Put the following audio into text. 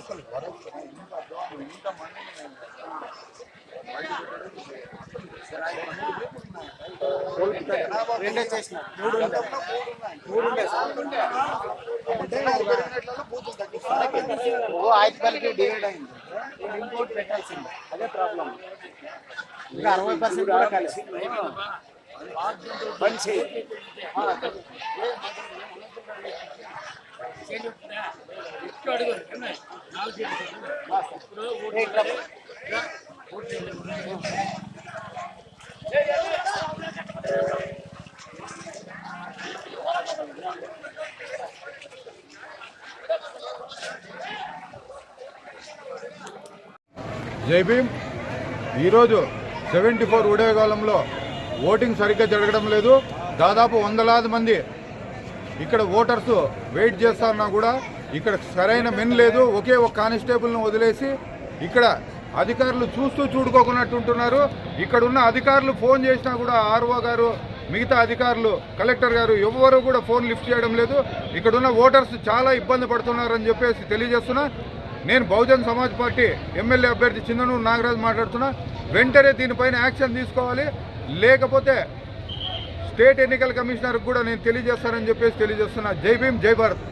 అసలు రెండే చేసిన మూడు మూడు ఓ ఐదు డివైడ్ అయింది ఇంకోటి పెట్టాల్సింది అదే ప్రాబ్లం ఇంకా అరవై పర్సెంట్ కూడా కలిసి పని జై భీమ్. ఈరోజు సెవెంటీ ఫోర్ ఉదయకాలంలో ఓటింగ్ సరిగ్గా జరగడం లేదు. దాదాపు వందలాది మంది ఇక్కడ ఓటర్స్ వెయిట్ చేస్తారన్నా కూడా ఇక్కడ సరైన మెన్ లేదు ఒకే ఒక కానిస్టేబుల్ను వదిలేసి ఇక్కడ అధికారులు చూస్తూ చూడుకోకున్నట్టు ఉంటున్నారు. ఇక్కడ ఉన్న అధికారులు ఫోన్ చేసినా కూడా ఆర్ఓ గారు మిగతా అధికారులు కలెక్టర్ గారు ఎవ్వరు కూడా ఫోన్ లిఫ్ట్ చేయడం లేదు. ఇక్కడ ఉన్న ఓటర్స్ చాలా ఇబ్బంది పడుతున్నారని చెప్పేసి తెలియజేస్తున్నా. నేను బహుజన్ సమాజ్ పార్టీ ఎమ్మెల్యే అభ్యర్థి చిందనూరు నాగరాజ్ మాట్లాడుతున్నా. వెంటనే దీనిపైన యాక్షన్ తీసుకోవాలి. లేకపోతే స్టేట్ ఎన్నికల కమిషనర్కి కూడా నేను తెలియజేస్తానని చెప్పేసి తెలియజేస్తున్నా. జై భీమ్ జై భారత్.